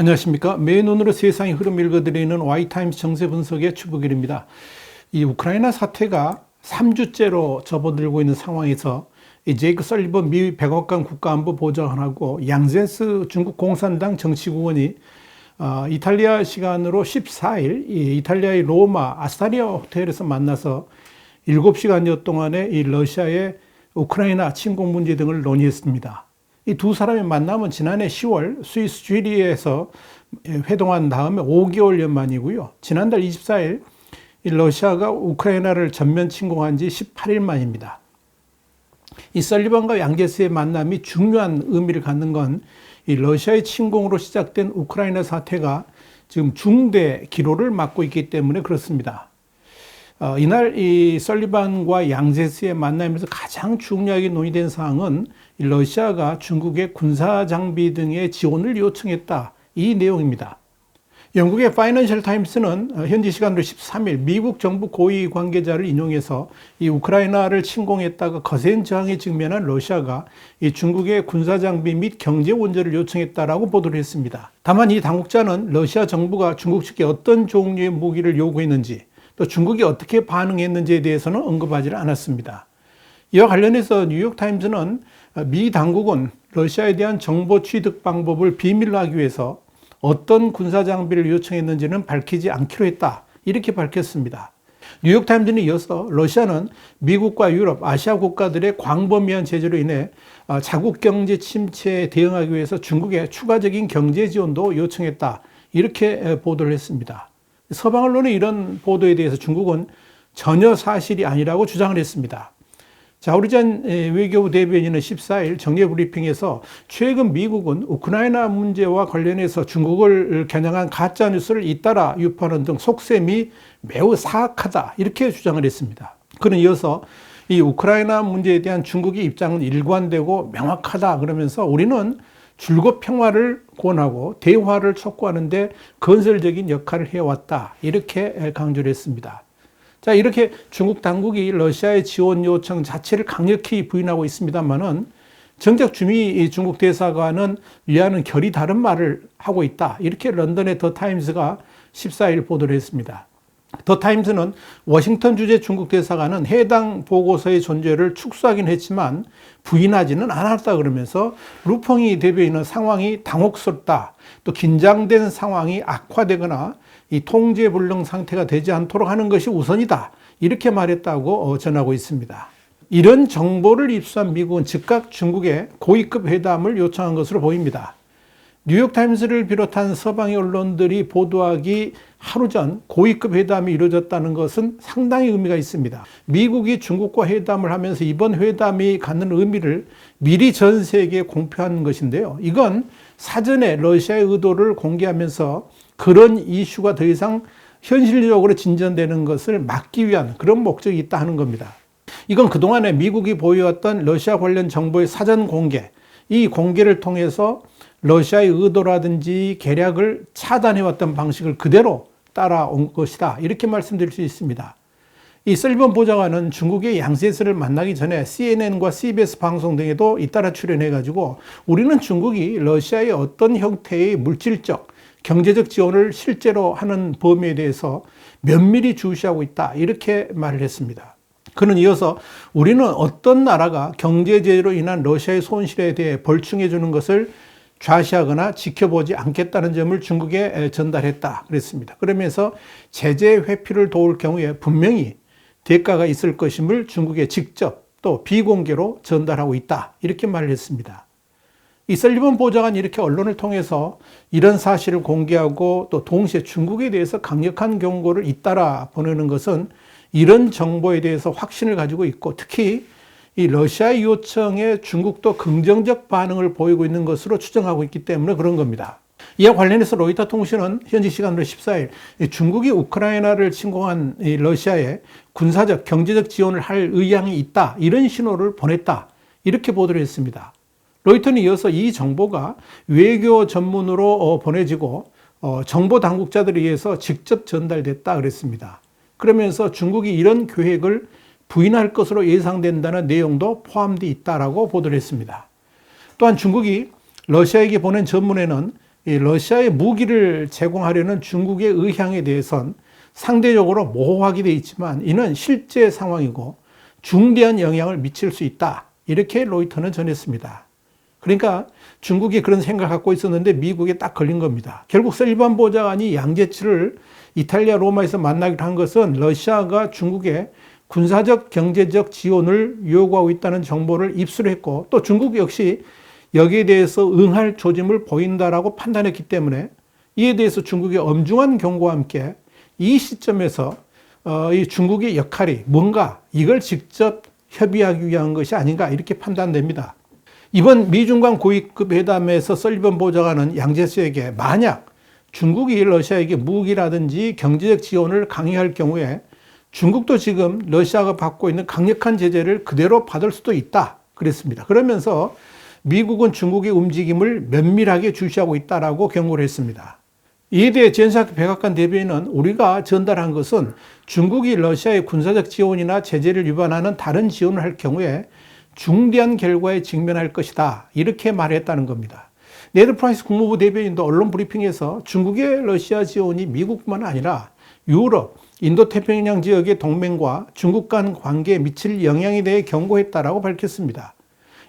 안녕하십니까. 매일 눈으로 세상의 흐름 읽어드리는 와이타임스 정세 분석의 추부길입니다. 이 우크라이나 사태가 3주째로 접어들고 있는 상황에서 이 제이크 설리번 미 백악관 국가안보 보좌관하고 양제스 중국 공산당 정치국원이 어, 이탈리아 시간으로 14일 이 이탈리아의 로마 아스타리아 호텔에서 만나서 7시간여 동안의 이 러시아의 우크라이나 침공 문제 등을 논의했습니다. 이 두 사람의 만남은 지난해 10월 스위스 쥐리에서 회동한 다음에 5개월여 만이고요. 지난달 24일 이 러시아가 우크라이나를 전면 침공한 지 18일 만입니다. 이 설리번과 양제스의 만남이 중요한 의미를 갖는 건 이 러시아의 침공으로 시작된 우크라이나 사태가 지금 중대 기로를 맞고 있기 때문에 그렇습니다. 어, 이날 이 설리반과 양제스의 만남에서 가장 중요하게 논의된 사항은 이 러시아가 중국의 군사 장비 등의 지원을 요청했다. 이 내용입니다. 영국의 파이낸셜 타임스는 어, 현지 시간으로 13일 미국 정부 고위 관계자를 인용해서 이 우크라이나를 침공했다가 거센 저항에 직면한 러시아가 이 중국의 군사 장비 및 경제 원조를 요청했다라고 보도를 했습니다. 다만 이 당국자는 러시아 정부가 중국 측에 어떤 종류의 무기를 요구했는지 또 중국이 어떻게 반응했는지에 대해서는 언급하지 않았습니다. 이와 관련해서 뉴욕타임즈는 미 당국은 러시아에 대한 정보 취득 방법을 비밀로 하기 위해서 어떤 군사 장비를 요청했는지는 밝히지 않기로 했다. 이렇게 밝혔습니다. 뉴욕타임즈는 이어서 러시아는 미국과 유럽, 아시아 국가들의 광범위한 제재로 인해 어, 자국 경제 침체에 대응하기 위해서 중국에 추가적인 경제 지원도 요청했다. 이렇게 보도를 했습니다. 서방 언론의 이런 보도에 대해서 중국은 전혀 사실이 아니라고 주장을 했습니다. 자우리잔 외교부 대변인은 14일 정례 브리핑에서 최근 미국은 우크라이나 문제와 관련해서 중국을 겨냥한 가짜 뉴스를 잇따라 유포하는 등 속셈이 매우 사악하다 이렇게 주장을 했습니다. 그는 이어서 이 우크라이나 문제에 대한 중국의 입장은 일관되고 명확하다 그러면서 우리는 줄곧 평화를 권하고 대화를 촉구하는데 건설적인 역할을 해왔다 이렇게 강조를 했습니다. 자, 이렇게 중국 당국이 러시아의 지원 요청 자체를 강력히 부인하고 있습니다만은 정작 주미 중국 대사관은 이와는 결이 다른 말을 하고 있다. 이렇게 런던의 더 타임스가 14일 보도를 했습니다. 더 타임스는 워싱턴 주재 중국 대사관은 해당 보고서의 존재를 축소하긴 했지만 부인하지는 않았다 그러면서 루펑이 대변인은 상황이 당혹스럽다. 또 긴장된 상황이 악화되거나 이 통제 불능 상태가 되지 않도록 하는 것이 우선이다. 이렇게 말했다고 어, 전하고 있습니다. 이런 정보를 입수한 미국은 즉각 중국에 고위급 회담을 요청한 것으로 보입니다. 뉴욕타임스를 비롯한 서방의 언론들이 보도하기 하루 전 고위급 회담이 이루어졌다는 것은 상당히 의미가 있습니다. 미국이 중국과 회담을 하면서 이번 회담이 갖는 의미를 미리 전 세계에 공표한 것인데요. 이건 사전에 러시아의 의도를 공개하면서 그런 이슈가 더 이상 현실적으로 진전되는 것을 막기 위한 그런 목적이 있다 하는 겁니다. 이건 그동안에 미국이 보여왔던 러시아 관련 정보의 사전 공개, 이 공개를 통해서 러시아의 의도라든지 계략을 차단해왔던 방식을 그대로 따라온 것이다. 이렇게 말씀드릴 수 있습니다. 이 셀번 보좌관은 중국의 양세스를 만나기 전에 CNN과 CBS 방송 등에도 잇따라 출연해가지고 우리는 중국이 러시아의 어떤 형태의 물질적, 경제적 지원을 실제로 하는 범위에 대해서 면밀히 주시하고 있다. 이렇게 말을 했습니다. 그는 이어서 우리는 어떤 나라가 경제제재로 인한 러시아의 손실에 대해 벌충해 주는 것을 좌시하거나 지켜보지 않겠다는 점을 중국에 전달했다. 그랬습니다. 그러면서 제재 회피를 도울 경우에 분명히 대가가 있을 것임을 중국에 직접 또 비공개로 전달하고 있다. 이렇게 말을 했습니다. 이 셀리번 보좌관이 이렇게 언론을 통해서 이런 사실을 공개하고 또 동시에 중국에 대해서 강력한 경고를 잇따라 보내는 것은 이런 정보에 대해서 확신을 가지고 있고 특히 이 러시아 요청에 중국도 긍정적 반응을 보이고 있는 것으로 추정하고 있기 때문에 그런 겁니다. 이와 관련해서 로이터 통신은 현지 시간으로 14일 중국이 우크라이나를 침공한 러시아에 군사적, 경제적 지원을 할 의향이 있다. 이런 신호를 보냈다. 이렇게 보도를 했습니다. 로이터는 이어서 이 정보가 외교 전문으로 어, 보내지고 어, 정보 당국자들에 의해서 직접 전달됐다 그랬습니다. 그러면서 중국이 이런 계획을 부인할 것으로 예상된다는 내용도 포함되어 있다라고 보도를 했습니다. 또한 중국이 러시아에게 보낸 전문에는 러시아의 무기를 제공하려는 중국의 의향에 대해선 상대적으로 모호하게 되어 있지만 이는 실제 상황이고 중대한 영향을 미칠 수 있다. 이렇게 로이터는 전했습니다. 그러니까 중국이 그런 생각을 갖고 있었는데 미국에 딱 걸린 겁니다. 결국 셀반 보좌관이 양제치를 이탈리아 로마에서 만나기로 한 것은 러시아가 중국에 군사적 경제적 지원을 요구하고 있다는 정보를 입수했고 또 중국 역시 여기에 대해서 응할 조짐을 보인다라고 판단했기 때문에 이에 대해서 중국의 엄중한 경고와 함께 이 시점에서 어, 이 중국의 역할이 뭔가 이걸 직접 협의하기 위한 것이 아닌가 이렇게 판단됩니다. 이번 미중 간 고위급 회담에서 설리번 보좌관은 양제스에게 만약 중국이 러시아에게 무기라든지 경제적 지원을 강요할 경우에 중국도 지금 러시아가 받고 있는 강력한 제재를 그대로 받을 수도 있다. 그랬습니다. 그러면서 미국은 중국의 움직임을 면밀하게 주시하고 있다라고 경고를 했습니다. 이에 대해 젠사크 백악관 대변인은 우리가 전달한 것은 중국이 러시아의 군사적 지원이나 제재를 위반하는 다른 지원을 할 경우에 중대한 결과에 직면할 것이다. 이렇게 말했다는 겁니다. 네드 프라이스 국무부 대변인도 언론 브리핑에서 중국의 러시아 지원이 미국뿐만 아니라 유럽, 인도 태평양 지역의 동맹과 중국 간 관계에 미칠 영향에 대해 경고했다라고 밝혔습니다.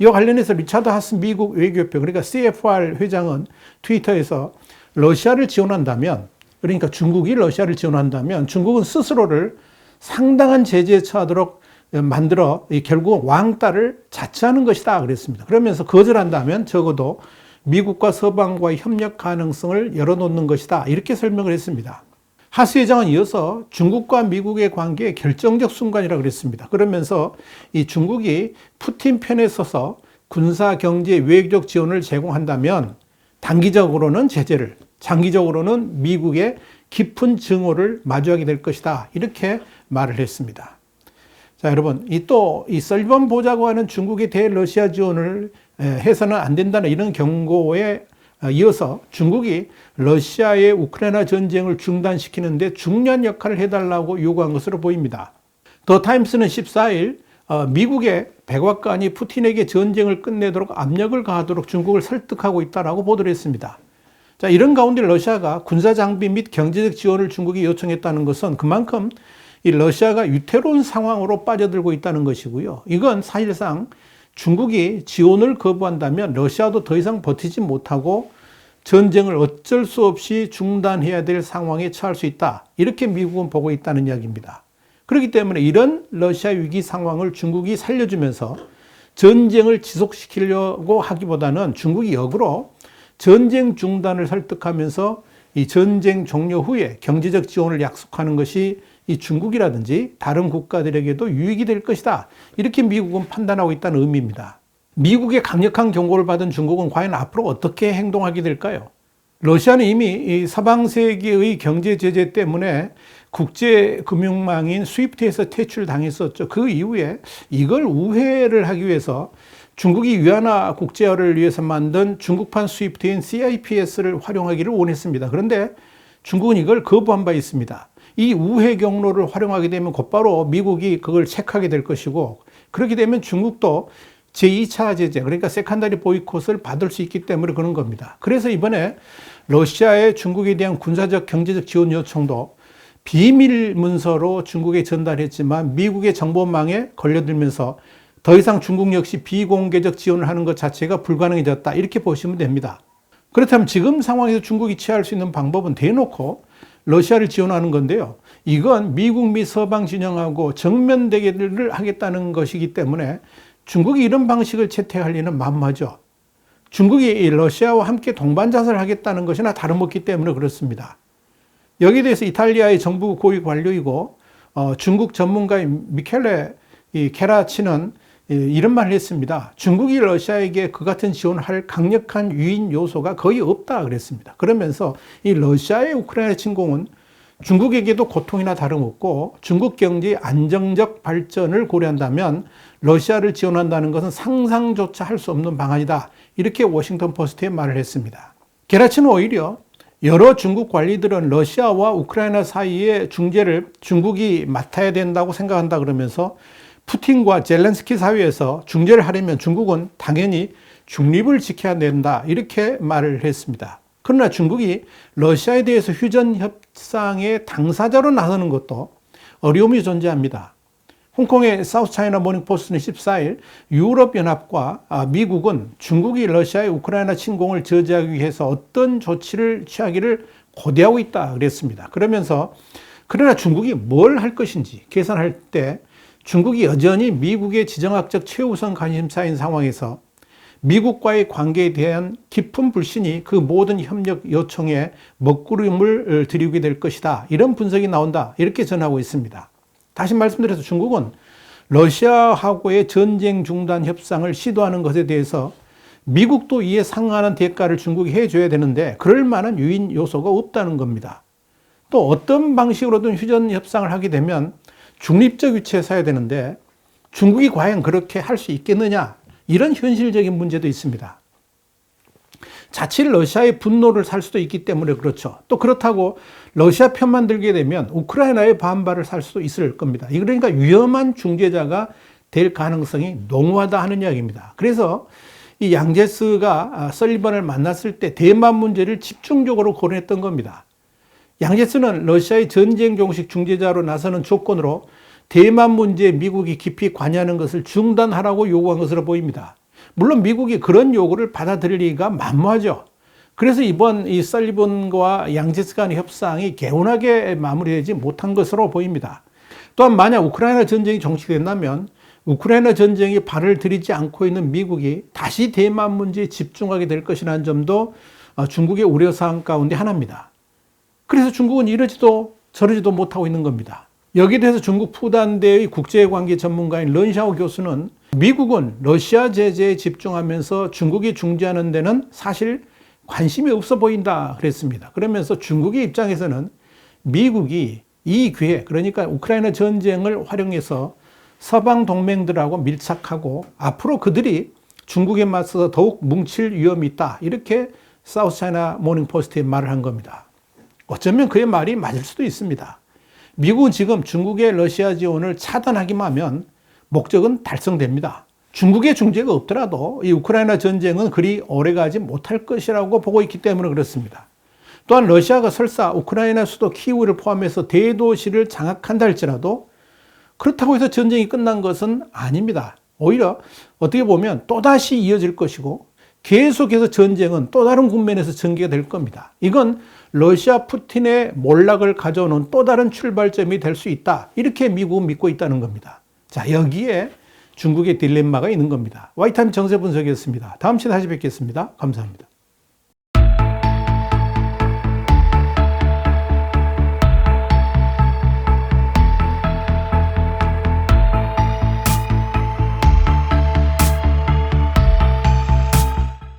이와 관련해서 리차드 하스 미국 외교협회 그러니까 CFR 회장은 트위터에서 러시아를 지원한다면 그러니까 중국이 러시아를 지원한다면 중국은 스스로를 상당한 제재에 처하도록 만들어 결국 왕따를 자처하는 것이다 그랬습니다. 그러면서 거절한다면 적어도 미국과 서방과의 협력 가능성을 열어놓는 것이다 이렇게 설명을 했습니다. 하스 회장은 이어서 중국과 미국의 관계의 결정적 순간이라고 그랬습니다. 그러면서 이 중국이 푸틴 편에 서서 군사, 경제, 외교적 지원을 제공한다면 단기적으로는 제재를, 장기적으로는 미국의 깊은 증오를 마주하게 될 것이다. 이렇게 말을 했습니다. 자, 여러분, 이 또이 설번 보좌관은 중국의 대러시아 지원을 해서는 안 된다는 이런 경고에 어, 이어서 중국이 러시아의 우크라이나 전쟁을 중단시키는데 중요한 역할을 해달라고 요구한 것으로 보입니다. 더 타임스는 14일 어, 미국의 백악관이 푸틴에게 전쟁을 끝내도록 압력을 가하도록 중국을 설득하고 있다라고 보도를 했습니다. 자, 이런 가운데 러시아가 군사 장비 및 경제적 지원을 중국이 요청했다는 것은 그만큼 이 러시아가 위태로운 상황으로 빠져들고 있다는 것이고요. 이건 사실상 중국이 지원을 거부한다면 러시아도 더 이상 버티지 못하고 전쟁을 어쩔 수 없이 중단해야 될 상황에 처할 수 있다. 이렇게 미국은 보고 있다는 이야기입니다. 그렇기 때문에 이런 러시아 위기 상황을 중국이 살려주면서 전쟁을 지속시키려고 하기보다는 중국이 역으로 전쟁 중단을 설득하면서 이 전쟁 종료 후에 경제적 지원을 약속하는 것이 이 중국이라든지 다른 국가들에게도 유익이 될 것이다. 이렇게 미국은 판단하고 있다는 의미입니다. 미국의 강력한 경고를 받은 중국은 과연 앞으로 어떻게 행동하게 될까요? 러시아는 이미 서방 세계의 경제 제재 때문에 국제 금융망인 스위프트에서 퇴출당했었죠. 그 이후에 이걸 우회를 하기 위해서 중국이 위안화 국제화를 위해서 만든 중국판 스위프트인 CIPS를 활용하기를 원했습니다. 그런데 중국은 이걸 거부한 바 있습니다. 이 우회 경로를 활용하게 되면 곧바로 미국이 그걸 체크하게 될 것이고 그렇게 되면 중국도 제2차 제재, 그러니까 세컨다리 보이콧을 받을 수 있기 때문에 그런 겁니다. 그래서 이번에 러시아의 중국에 대한 군사적 경제적 지원 요청도 비밀 문서로 중국에 전달했지만 미국의 정보망에 걸려들면서 더 이상 중국 역시 비공개적 지원을 하는 것 자체가 불가능해졌다. 이렇게 보시면 됩니다. 그렇다면 지금 상황에서 중국이 취할 수 있는 방법은 대놓고 러시아를 지원하는 건데요. 이건 미국 및 서방 진영하고 정면 대결을 하겠다는 것이기 때문에 중국이 이런 방식을 채택할 리는 만무하죠. 중국이 러시아와 함께 동반자살을 하겠다는 것이나 다름없기 때문에 그렇습니다. 여기에 대해서 이탈리아의 정부 고위 관료이고 어, 중국 전문가인 미켈레 이 케라치는 이런 말을 했습니다. 중국이 러시아에게 그 같은 지원을 할 강력한 유인 요소가 거의 없다 그랬습니다. 그러면서 이 러시아의 우크라이나 침공은 중국에게도 고통이나 다름없고 중국 경제의 안정적 발전을 고려한다면 러시아를 지원한다는 것은 상상조차 할 수 없는 방안이다. 이렇게 워싱턴 포스트에 말을 했습니다. 게라치는 오히려 여러 중국 관리들은 러시아와 우크라이나 사이의 중재를 중국이 맡아야 된다고 생각한다 그러면서 푸틴과 젤렌스키 사회에서 중재를 하려면 중국은 당연히 중립을 지켜야 된다. 이렇게 말을 했습니다. 그러나 중국이 러시아에 대해서 휴전 협상의 당사자로 나서는 것도 어려움이 존재합니다. 홍콩의 사우스 차이나 모닝 포스트는 14일 유럽연합과 아, 미국은 중국이 러시아의 우크라이나 침공을 저지하기 위해서 어떤 조치를 취하기를 고대하고 있다 그랬습니다. 그러면서 그러나 중국이 뭘 할 것인지 계산할 때 중국이 여전히 미국의 지정학적 최우선 관심사인 상황에서 미국과의 관계에 대한 깊은 불신이 그 모든 협력 요청에 먹구름을 들이게 될 것이다. 이런 분석이 나온다. 이렇게 전하고 있습니다. 다시 말씀드려서 중국은 러시아하고의 전쟁 중단 협상을 시도하는 것에 대해서 미국도 이에 상응하는 대가를 중국이 해줘야 되는데 그럴 만한 유인 요소가 없다는 겁니다. 또 어떤 방식으로든 휴전 협상을 하게 되면 중립적 위치에 서야 되는데 중국이 과연 그렇게 할 수 있겠느냐 이런 현실적인 문제도 있습니다. 자칫 러시아의 분노를 살 수도 있기 때문에 그렇죠. 또 그렇다고 러시아 편만 들게 되면 우크라이나의 반발을 살 수도 있을 겁니다. 그러니까 위험한 중재자가 될 가능성이 농후하다 하는 이야기입니다. 그래서 이 양제스가 아, 설리번을 만났을 때 대만 문제를 집중적으로 고려했던 겁니다. 양제스는 러시아의 전쟁 종식 중재자로 나서는 조건으로 대만 문제에 미국이 깊이 관여하는 것을 중단하라고 요구한 것으로 보입니다. 물론 미국이 그런 요구를 받아들일 리가 만무하죠. 그래서 이번 이 설리번과 양제스 간의 협상이 개운하게 마무리되지 못한 것으로 보입니다. 또한 만약 우크라이나 전쟁이 종식된다면 우크라이나 전쟁이 발을 들이지 않고 있는 미국이 다시 대만 문제에 집중하게 될 것이라는 점도 어, 중국의 우려사항 가운데 하나입니다. 그래서 중국은 이러지도 저러지도 못하고 있는 겁니다. 여기에 대해서 중국 푸단대의 국제관계 전문가인 런샤오 교수는 미국은 러시아 제재에 집중하면서 중국이 중재하는 데는 사실 관심이 없어 보인다 그랬습니다. 그러면서 중국의 입장에서는 미국이 이 기회, 그러니까 우크라이나 전쟁을 활용해서 서방 동맹들하고 밀착하고 앞으로 그들이 중국에 맞서서 더욱 뭉칠 위험이 있다. 이렇게 사우스 차이나 모닝 포스트에 말을 한 겁니다. 어쩌면 그의 말이 맞을 수도 있습니다. 미국은 지금 중국의 러시아 지원을 차단하기만 하면 목적은 달성됩니다. 중국의 중재가 없더라도 이 우크라이나 전쟁은 그리 오래가지 못할 것이라고 보고 있기 때문에 그렇습니다. 또한 러시아가 설사 우크라이나 수도 키우를 포함해서 대도시를 장악한다 할지라도 그렇다고 해서 전쟁이 끝난 것은 아닙니다. 오히려 어떻게 보면 또다시 이어질 것이고 계속해서 전쟁은 또 다른 국면에서 전개가 될 겁니다. 이건 러시아 푸틴의 몰락을 가져오는 또 다른 출발점이 될 수 있다. 이렇게 미국은 믿고 있다는 겁니다. 자, 여기에 중국의 딜레마가 있는 겁니다. 와이타임 정세 분석이었습니다. 다음 시간에 다시 뵙겠습니다. 감사합니다.